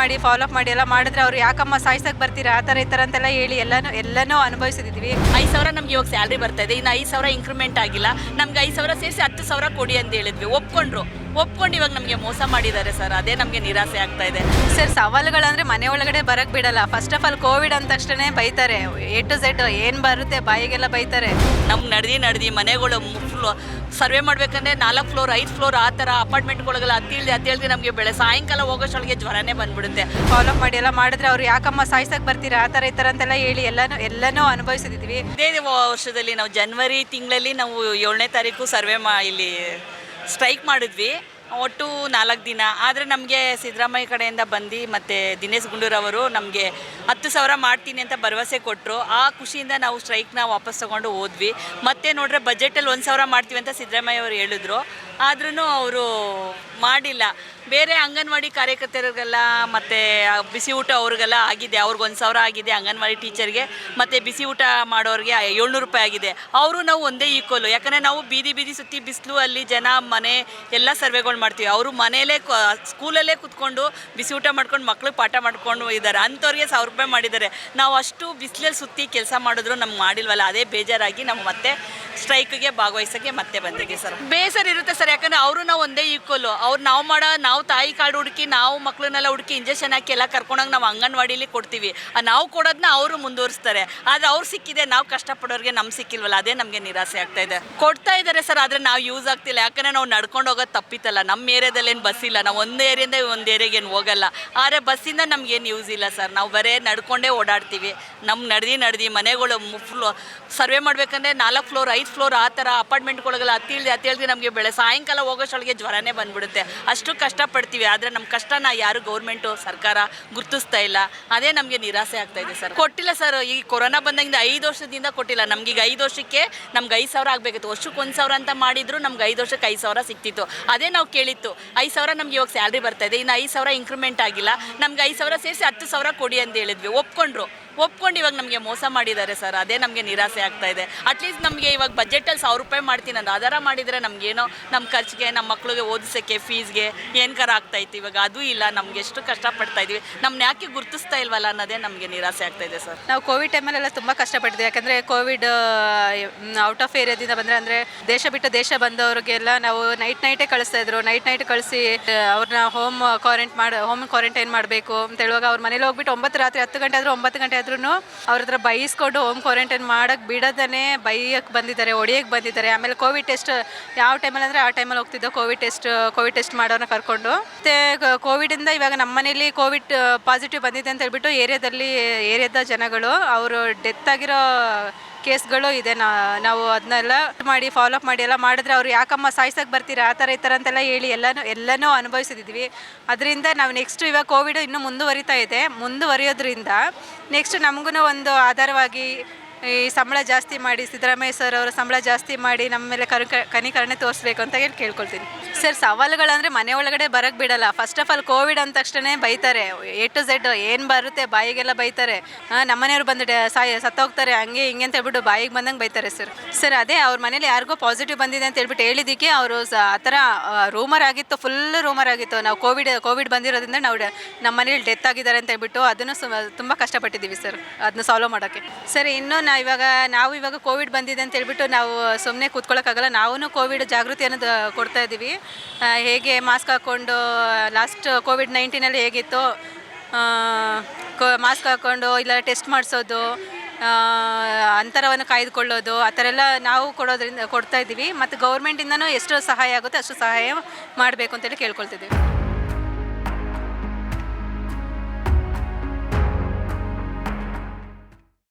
ಮಾಡಿ ಫಾಲೋಅಪ್ ಮಾಡಿ ಎಲ್ಲ ಮಾಡಿದ್ರೆ ಅವ್ರು ಯಾಕಮ್ಮ ಸಾಯ್ಸಕ್ಕೆ ಬರ್ತೀರಾ? ಆ ಥರ ಈ ಥರ ಅಂತೆಲ್ಲ ಹೇಳಿ ಎಲ್ಲನೂ ಎಲ್ಲನೂ ಅನುಭವಿಸಿದ್ದೀವಿ ಐದು ಸಾವಿರ ನಮ್ಗೆ ಇವಾಗ ಸ್ಯಾಲ್ರಿ ಬರ್ತಾ ಇದೆ. ಇನ್ನು ಐದು ಸಾವಿರ ಇನ್ಕ್ರಿಮೆಂಟ್ ಆಗಿಲ್ಲ. ನಮ್ಗೆ ಐದು ಸಾವಿರ ಸೇರಿಸಿ ಹತ್ತು ಸಾವಿರ ಕೊಡಿ ಅಂತ ಹೇಳಿದ್ವಿ. ಒಪ್ಕೊಂಡ್ರು. ಒಪ್ಕೊಂಡು ಇವಾಗ ನಮಗೆ ಮೋಸ ಮಾಡಿದ್ದಾರೆ ಸರ್. ಅದೇ ನಮಗೆ ನಿರಾಸೆ ಆಗ್ತಾ ಇದೆ. ಸರ್ ಸವಾಲುಗಳಂದ್ರೆ ಮನೆ ಒಳಗಡೆ ಬರಕ್ ಬಿಡಲ್ಲ. ಫಸ್ಟ್ ಆಫ್ ಆಲ್ ಕೋವಿಡ್ ಅಂದ ತಕ್ಷಣ ಬೈತಾರೆ. ಎ ಟು ಝೆಡ್ ಏನು ಬರುತ್ತೆ ಬಾಯಿಗೆಲ್ಲ ಬೈತಾರೆ. ನಮ್ಗೆ ನಡೆದಿ ನಡೆದಿ ಮನೆಗಳು ಫ್ಲೋ ಸರ್ವೆ ಮಾಡ್ಬೇಕಂದ್ರೆ ನಾಲ್ಕು ಫ್ಲೋರ್ ಐದು ಫ್ಲೋರ್ ಆ ಥರ ಅಪಾರ್ಟ್ಮೆಂಟ್ಗಳಿಗೆಲ್ಲ ಹತ್ತಿಳ್ದು ಹತ್ತಿಳ್ದು ನಮಗೆ ಬೆಳೆ ಸಾಯಂಕಾಲ ಹೋಗೋಷ್ಟೊಳಗೆ ಜ್ವರನೇ ಬಂದ್ಬಿಡುತ್ತೆ. ಫಾಲೋ ಮಾಡಿ ಎಲ್ಲ ಮಾಡಿದ್ರೆ ಅವ್ರು ಯಾಕಮ್ಮ ಸಾಯ್ಸಕ್ಕೆ ಬರ್ತೀರಾ? ಆ ಥರ ಈ ಥರ ಅಂತೆಲ್ಲ ಹೇಳಿ ಎಲ್ಲನೂ ಎಲ್ಲನೂ ಅನುಭವಿಸಿದ್ದೀವಿ ಇದೇ ವರ್ಷದಲ್ಲಿ ನಾವು ಜನವರಿ ತಿಂಗಳಲ್ಲಿ ನಾವು ಏಳನೇ ತಾರೀಕು ಸರ್ವೆ ಮಾ ಇಲ್ಲಿ ಸ್ಟ್ರೈಕ್ ಮಾಡಿದ್ವಿ. ಒಟ್ಟು ನಾಲ್ಕು ದಿನ. ಆದರೆ ನಮಗೆ ಸಿದ್ದರಾಮಯ್ಯ ಕಡೆಯಿಂದ ಬಂದು ಮತ್ತು ದಿನೇಶ್ ಗುಂಡೂರವರು ನಮಗೆ ಹತ್ತು ಸಾವಿರ ಮಾಡ್ತೀನಿ ಅಂತ ಭರವಸೆ ಕೊಟ್ಟರು ಆ ಖುಷಿಯಿಂದ ನಾವು ಸ್ಟ್ರೈಕ್ನ ವಾಪಸ್ ತೊಗೊಂಡು ಹೋದ್ವಿ. ಮತ್ತೆ ನೋಡ್ರೆ ಬಜೆಟಲ್ಲಿ ಒಂದು ಸಾವಿರ ಮಾಡ್ತೀವಿ ಅಂತ ಸಿದ್ದರಾಮಯ್ಯ ಅವರು ಹೇಳಿದ್ರು. ಆದ್ರೂ ಅವರು ಮಾಡಿಲ್ಲ. ಬೇರೆ ಅಂಗನವಾಡಿ ಕಾರ್ಯಕರ್ತರಿಗೆಲ್ಲ ಮತ್ತು ಬಿಸಿ ಊಟ ಅವ್ರಿಗೆಲ್ಲ ಆಗಿದೆ. ಅವ್ರಿಗೆ ಒಂದು ಸಾವಿರ ಆಗಿದೆ ಅಂಗನವಾಡಿ ಟೀಚರ್ಗೆ. ಮತ್ತು ಬಿಸಿ ಊಟ ಮಾಡೋರಿಗೆ ಏಳ್ನೂರು ರೂಪಾಯಿ ಆಗಿದೆ. ಅವರು ನಾವು ಒಂದೇ ಈಕ್ವಲು ಯಾಕಂದರೆ ನಾವು ಬೀದಿ ಬೀದಿ ಸುತ್ತಿ ಬಿಸಿಲು ಅಲ್ಲಿ ಜನ, ಮನೆ ಎಲ್ಲ ಸರ್ವೆಗಳು ಮಾಡ್ತೀವಿ. ಅವರು ಮನೆಯಲ್ಲೇ ಸ್ಕೂಲಲ್ಲೇ ಕುತ್ಕೊಂಡು ಬಿಸಿ ಊಟ ಮಾಡ್ಕೊಂಡು ಮಕ್ಳು ಪಾಠ ಮಾಡ್ಕೊಂಡು ಇದ್ದಾರೆ. ಅಂಥವ್ರಿಗೆ ಸಾವಿರ ರೂಪಾಯಿ ಮಾಡಿದ್ದಾರೆ. ನಾವು ಅಷ್ಟು ಬಿಸಿಲಲ್ಲಿ ಸುತ್ತಿ ಕೆಲಸ ಮಾಡಿದ್ರು ನಮ್ಗೆ ಮಾಡಿಲ್ವಲ್ಲ. ಅದೇ ಬೇಜಾರಾಗಿ ನಾವು ಮತ್ತೆ ಸ್ಟ್ರೈಕ್ಗೆ ಭಾಗವಹಿಸೋಕ್ಕೆ ಮತ್ತೆ ಬಂದಿದ್ದೀವಿ ಸರ್. ಬೇಸರ ಇರುತ್ತೆ ಸರ್, ಯಾಕಂದರೆ ಅವರು ನಾವು ಒಂದೇ ಈಕ್ವಲು ಅವ್ರು ನಾವು ಮಾಡೋ, ನಾವು ತಾಯಿ ಕಾರ್ಡ್ ಹುಡುಕಿ, ನಾವು ಮಕ್ಕಳನ್ನೆಲ್ಲ ಹುಡುಕಿ ಇಂಜೆಕ್ಷನ್ ಹಾಕಿ ಎಲ್ಲ ಕರ್ಕೊಂಡೋಗಿ ನಾವು ಅಂಗನವಾಡಿಲಿ ಕೊಡ್ತೀವಿ. ನಾವು ಕೊಡೋದನ್ನ ಅವರು ಮುಂದುವರಿಸ್ತಾರೆ. ಆದರೆ ಅವ್ರು ಸಿಕ್ಕಿದೆ, ನಾವು ಕಷ್ಟಪಡೋರಿಗೆ ನಮ್ಗೆ ಸಿಕ್ಕಿಲ್ವಲ್ಲ, ಅದೇ ನಮಗೆ ನಿರಾಸೆ ಆಗ್ತಾ ಇದೆ. ಕೊಡ್ತಾ ಇದ್ದಾರೆ ಸರ್, ಆದರೆ ನಾವು ಯೂಸ್ ಆಗ್ತಿಲ್ಲ. ಯಾಕಂದರೆ ನಾವು ನಡ್ಕೊಂಡು ಹೋಗೋದು ತಪ್ಪಿತಲ್ಲ. ನಮ್ಮ ಏರಿಯಾದಲ್ಲಿ ಏನು ಬಸ್ ಇಲ್ಲ. ನಾವು ಒಂದು ಏರಿಯಿಂದ ಒಂದು ಏರಿಯಾಗೆ ಏನು ಹೋಗಲ್ಲ. ಆದರೆ ಬಸ್ಸಿಂದ ನಮ್ಗೇನು ಯೂಸ್ ಇಲ್ಲ ಸರ್. ನಾವು ಬರೇ ನಡ್ಕೊಂಡೇ ಓಡಾಡ್ತೀವಿ. ನಮ್ಮ ನಡೆದು ನಡೆದು ಮನೆಗಳು ಫ್ಲೋ ಸರ್ವೆ ಮಾಡಬೇಕಂದ್ರೆ ನಾಲ್ಕು ಫ್ಲೋರ್ ಐದು ಫ್ಲೋರ್ ಆ ಥರ ಅಪಾರ್ಟ್ಮೆಂಟ್ಗಳಿಗೆಲ್ಲ ಹತ್ತಿಳ್ದು ಹತ್ತಿಳ್ದು ನಮಗೆ ಬೆಳೆ, ಸಾಯಂಕಾಲ ಹೋಗೋಷ್ಟೊಳಗೆ ಜ್ವರನೇ ಬಂದ್ಬಿಡುತ್ತೆ. ಅಷ್ಟು ಕಷ್ಟಪಡ್ತೀವಿ, ಆದರೆ ನಮ್ಮ ಕಷ್ಟನ ಯಾರು ಗೌರ್ಮೆಂಟು, ಸರ್ಕಾರ ಗುರುತಿಸ್ತಾ ಇಲ್ಲ. ಅದೇ ನಮಗೆ ನಿರಾಸೆ ಆಗ್ತಾ ಇದೆ ಸರ್. ಕೊಟ್ಟಿಲ್ಲ ಸರ್, ಈ ಕೊರೋನಾ ಬಂದಾಗಿಂದ ಐದು ವರ್ಷದಿಂದ ಕೊಟ್ಟಿಲ್ಲ. ನಮ್ಗೆ ಈಗ ಐದು ವರ್ಷಕ್ಕೆ ನಮ್ಗೆ ಐದು ಸಾವಿರ ಆಗಬೇಕಿತ್ತು. ವರ್ಷಕ್ಕೆ ಒಂದು ಸಾವಿರ ಅಂತ ಮಾಡಿದ್ರು ನಮ್ಗೆ ಐದು ವರ್ಷಕ್ಕೆ ಐದು ಸಾವಿರ ಸಿಕ್ತಿತ್ತು. ಅದೇ ನಾವು ಕೇಳಿತ್ತು, ಐದು ಸಾವಿರ ನಮ್ಗೆ ಇವಾಗ ಸ್ಯಾಲ್ರಿ ಬರ್ತಾ ಇದೆ. ಇನ್ನು ಐದು ಸಾವಿರ ಇಂಕ್ರಿಮೆಂಟ್ ಆಗಿಲ್ಲ. ನಮ್ಗೆ ಐದು ಸಾವಿರ ಸೇರಿಸಿ ಹತ್ತು ಸಾವಿರ ಕೊಡಿ ಅಂತ ಹೇಳಿದ್ವಿ. ಒಪ್ಕೊಂಡ್ರು. ಒಪ್ಕೊಂಡು ಇವಾಗ ನಮಗೆ ಮೋಸ ಮಾಡಿದ್ದಾರೆ ಸರ್. ಅದೇ ನಮಗೆ ನಿರಾಸೆ ಆಗ್ತಾ ಇದೆ. ಅಟ್ಲೀಸ್ಟ್ ನಮಗೆ ಇವಾಗ ಬಜೆಟಲ್ಲಿ ಸಾವಿರ ರೂಪಾಯಿ ಮಾಡ್ತೀನಿ ಅಂತ ಆಧಾರ ಮಾಡಿದರೆ ನಮಗೇನೋ ನಮ್ಮ ಖರ್ಚಿಗೆ ನಮ್ಮ ಮಕ್ಳಿಗೆ ಓದಿಸೋಕ್ಕೆ ಫೀಸ್ಗೆ ಏನ್ಕರ ಆಗ್ತಾ ಇತ್ತು ಇವಾಗ. ಅದು ಇಲ್ಲ. ನಮ್ಗೆ ಎಷ್ಟು ಕಷ್ಟಪಡ್ತಾ ಇದೀವಿ ನಮ್ಮನ್ನ ಯಾಕೆ ಗುರುತಿಸ್ತಾ ಇಲ್ವಲ್ಲ ಅನ್ನೋದೇ ನಮಗೆ ನಿರಾಸೆ ಆಗ್ತಾ ಇದೆ ಸರ್. ನಾವು ಕೋವಿಡ್ ಟೈಮಲ್ಲೆಲ್ಲ ತುಂಬ ಕಷ್ಟಪಟ್ಟಿದ್ವಿ ಯಾಕಂದರೆ ಕೋವಿಡ್ ಔಟ್ ಆಫ್ ಏರಿಯಾದಿಂದ ಬಂದರೆ ಅಂದರೆ ದೇಶ ಬಿಟ್ಟು ದೇಶ ಬಂದವರಿಗೆಲ್ಲ ನಾವು ನೈಟ್ ನೈಟೇ ಕಳಿಸ್ತಾ ಇದ್ರು. ನೈಟ್ ನೈಟ್ ಕಳಿಸಿ ಅವ್ರನ್ನ ಹೋಮ್ ಕ್ವಾರಂಟೈನ್ ಮಾಡಿ ಹೋಮ್ ಕ್ವಾರಂಟೈನ್ ಮಾಡಬೇಕು. ಅಂತ ಹೇಳುವಾಗ ಅವ್ರ ಮನೇಲಿ ಹೋಗ್ಬಿಟ್ಟು ಒಂಬತ್ತು ರಾತ್ರಿ ಹತ್ತು ಗಂಟೆ ಆದರೂ ಒಂಬತ್ತು ಗಂಟೆ ಆದ್ರೂ ಅವ್ರ ಹತ್ರ ಬೈಸ್ಕೊಂಡು ಹೋಮ್ ಕ್ವಾರಂಟೈನ್ ಮಾಡಕ್ಕೆ ಬಿಡದನೆ ಬೈಯಕ್ಕೆ ಬಂದಿದ್ದಾರೆ ಹೊಡಿಯಕ್ಕೆ ಬಂದಿದ್ದಾರೆ. ಆಮೇಲೆ ಕೋವಿಡ್ ಟೆಸ್ಟ್ ಯಾವ ಟೈಮಲ್ಲಿ ಅಂದರೆ ಆ ಟೈಮಲ್ಲಿ ಹೋಗ್ತಿದ್ದೋ ಕೋವಿಡ್ ಟೆಸ್ಟ್ ಕೋವಿಡ್ ಟೆಸ್ಟ್ ಮಾಡೋನ ಕರ್ಕೊಂಡು. ಮತ್ತು ಕೋವಿಡಿಂದ ಇವಾಗ ನಮ್ಮ ಮನೆಯಲ್ಲಿ ಕೋವಿಡ್ ಪಾಸಿಟಿವ್ ಬಂದಿದೆ ಅಂತ ಹೇಳ್ಬಿಟ್ಟು ಏರಿಯಾದಲ್ಲಿ, ಏರಿಯಾದ ಜನಗಳು ಅವರು ಡೆತ್ ಆಗಿರೋ ಕೇಸ್ಗಳು ಇದೆ ನಾವು ಅದನ್ನೆಲ್ಲ ಮಾಡಿ ಫಾಲೋ ಅಪ್ ಮಾಡಿ ಎಲ್ಲ ಮಾಡಿದ್ರೆ ಅವ್ರು ಯಾಕಮ್ಮ ಸಾಯ್ಸಕ್ಕೆ ಬರ್ತೀರಾ? ಆ ಥರ ಈ ಥರ ಅಂತೆಲ್ಲ ಹೇಳಿ ಎಲ್ಲನೂ ಎಲ್ಲನೂ ಅನುಭವಿಸಿದ್ದೀವಿ ಅದರಿಂದ ನಾವು ನೆಕ್ಸ್ಟ್ ಇವಾಗ ಕೋವಿಡ್ ಇನ್ನೂ ಮುಂದುವರಿತಾ ಇದೆ. ಮುಂದುವರಿಯೋದ್ರಿಂದ ನೆಕ್ಸ್ಟ್ ನಮಗೂ ಒಂದು ಆಧಾರವಾಗಿ ಈ ಸಂಬಳ ಜಾಸ್ತಿ ಮಾಡಿ ಸಿದ್ದರಾಮಯ್ಯ ಸರ್ ಅವರ ಸಂಬಳ ಜಾಸ್ತಿ ಮಾಡಿ ನಮ್ಮ ಮೇಲೆ ಕರು ಕನಿಕರಣೆ ತೋರಿಸ್ಬೇಕು ಅಂತ ಹೇಳಿ ಕೇಳ್ಕೊಳ್ತೀನಿ. ಸರ್ ಸವಾಲುಗಳಂದರೆ ಮನೆ ಒಳಗಡೆ ಬರಕ್ಕೆ ಬಿಡಲ್ಲ. ಫಸ್ಟ್ ಆಫ್ ಆಲ್ ಕೋವಿಡ್ ಅಂದ ತಕ್ಷಣ ಬೈತಾರೆ. ಎ ಟು ಝೆಡ್ ಏನು ಬರುತ್ತೆ ಬಾಯಿಗೆಲ್ಲ ಬೈತಾರೆ. ನಮ್ಮನೆಯವ್ರು ಬಂದು ಸಾಯ ಸತ್ತೋಗ್ತಾರೆ, ಹಂಗೆ ಹಿಂಗೆ ಅಂತ ಹೇಳ್ಬಿಟ್ಟು ಬಾಯಿಗೆ ಬಂದಂಗೆ ಬೈತಾರೆ ಸರ್. ಸರ್, ಅದೇ ಅವ್ರ ಮನೇಲಿ ಯಾರಿಗೋ ಪಾಸಿಟಿವ್ ಬಂದಿದೆ ಅಂತ ಹೇಳ್ಬಿಟ್ಟು ಹೇಳಿದ್ದಕ್ಕೆ ಅವರು ಸ ಆ ಥರ ರೂಮರ್ ಆಗಿತ್ತು ಫುಲ್ ರೂಮರ್ ಆಗಿತ್ತು. ನಾವು ಕೋವಿಡ್ ಕೋವಿಡ್ ಬಂದಿರೋದ್ರಿಂದ ನಾವು ನಮ್ಮ ಮನೇಲಿ ಡೆತ್ ಆಗಿದ್ದಾರೆ ಅಂತ ಹೇಳ್ಬಿಟ್ಟು ಅದನ್ನು ತುಂಬ ಕಷ್ಟಪಟ್ಟಿದ್ದೀವಿ ಸರ್. ಅದನ್ನ ಸಾಲ್ವ್ ಮಾಡೋಕ್ಕೆ. ಸರ್ ಇನ್ನು ನಾವು ಇವಾಗ ನಾವು ಇವಾಗ ಕೋವಿಡ್ ಬಂದಿದೆ ಅಂತ ಹೇಳ್ಬಿಟ್ಟು ನಾವು ಸುಮ್ಮನೆ ಕೂತ್ಕೊಳ್ಳೋಕ್ಕಾಗಲ್ಲ ನಾವು ಕೋವಿಡ್ ಜಾಗೃತಿ ಅನ್ನೋದು ಕೊಡ್ತಾ ಇದ್ದೀವಿ. ಹೇಗೆ ಮಾಸ್ಕ್ ಹಾಕ್ಕೊಂಡು ಲಾಸ್ಟ್ ಕೋವಿಡ್ ನೈನ್ಟೀನಲ್ಲಿ ಹೇಗಿತ್ತು? ಮಾಸ್ಕ್ ಹಾಕ್ಕೊಂಡು ಇಲ್ಲ ಟೆಸ್ಟ್ ಮಾಡಿಸೋದು ಅಂತರವನ್ನು ಕಾಯ್ದುಕೊಳ್ಳೋದು, ಆ ಥರ ಎಲ್ಲ ನಾವು ಕೊಡೋದ್ರಿಂದ, ಕೊಡ್ತಾ ಇದ್ದೀವಿ. ಮತ್ತು ಗೌರ್ಮೆಂಟಿಂದನೂ ಎಷ್ಟು ಸಹಾಯ ಆಗುತ್ತೆ, ಅಷ್ಟು ಸಹಾಯ ಮಾಡಬೇಕು ಅಂತೇಳಿ ಕೇಳ್ಕೊಳ್ತಿದ್ದೀವಿ.